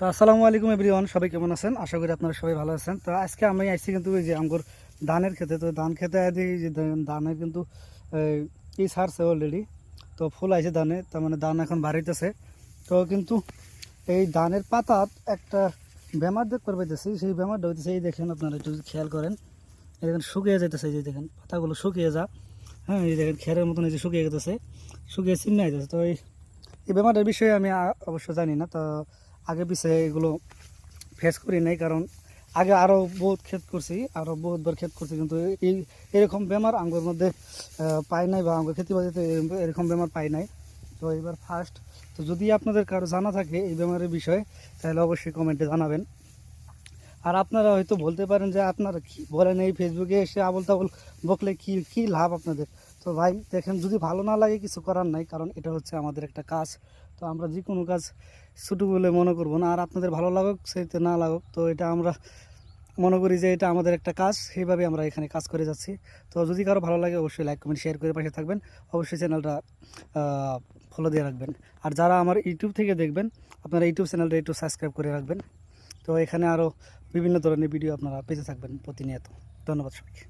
তো আসসালামু আলাইকুম এভরিওয়ান সবাই কেমন আছেন? আশা করি আপনারা সবাই ভালো আছেন। তো আজকে আমি আসছি কিন্তু ওই যে আমগর ধানের খেতে তো ধান খেতে আদি যে ধানের কিন্তু এই, সারছে অলরেডি তো ফুল আইছে ধানে তার মানে ধান এখন বাড়িতেছে। তো কিন্তু এই ধানের পাতাত একটা বেমার দেখ পাইতেছি সেই বেমারটা হইতেছে এই দেখেন আপনারা একটু যদি খেয়াল করেন। এই দেখেন শুকিয়ে যাইতেছে এই যে দেখেন পাতাগুলো শুকিয়ে যা। হ্যাঁ এই দেখেন খেরের মতন এই যে শুকিয়ে গেতেছে শুকিয়ে চিন্না যাইতেছে তো এই এই বেমারটার বিষয়ে আমি অবশ্য জানি না। তো আগে পিছিয়ে এগুলো ফেস করি নাই, কারণ আগে আরও বহুত ক্ষেত করছি আরও বহুতবার ক্ষেত করছি, কিন্তু এই, এরকম বেমার আঙ্গুর মধ্যে পাই নাই বা আঙ্গুর খেতে বাড়িতে এরকম বেমার পাই নাই। তো এবার ফার্স্ট তো যদি আপনাদের কারও জানা থাকে এই বেমারের বিষয়ে, তাহলে অবশ্যই কমেন্টে জানাবেন। আর আপনারা হয়তো বলতে পারেন যে আপনারা কি বলেন এই ফেসবুকে এসে আবল তাবল বকলে কি কি লাভ আপনাদের? তো ভাই, দেখেন, যদি ভালো না লাগে কিছু করার নাই, কারণ এটা হচ্ছে আমাদের একটা কাজ। তো আমরা যে কোনো কাজ ছোটো বলে মনে করব না, আর আপনাদের ভালো লাগুক সেটা না লাগুক, তো এটা আমরা মনে করি যে এটা আমাদের একটা কাজ, সেইভাবে আমরা এখানে কাজ করে যাচ্ছি। তো যদি কারও ভালো লাগে, অবশ্যই লাইক কমেন্ট শেয়ার করে পাশে থাকবেন। অবশ্যই চ্যানেলটা ফলো দিয়ে রাখবেন। আর যারা আমার ইউটিউব থেকে দেখবেন, আপনারা ইউটিউব চ্যানেলটা একটু সাবস্ক্রাইব করে রাখবেন। তো এখানে আরও বিভিন্ন ধরনের ভিডিও আপনারা পেতে থাকবেন প্রতিনিয়ত। ধন্যবাদ সবাইকে।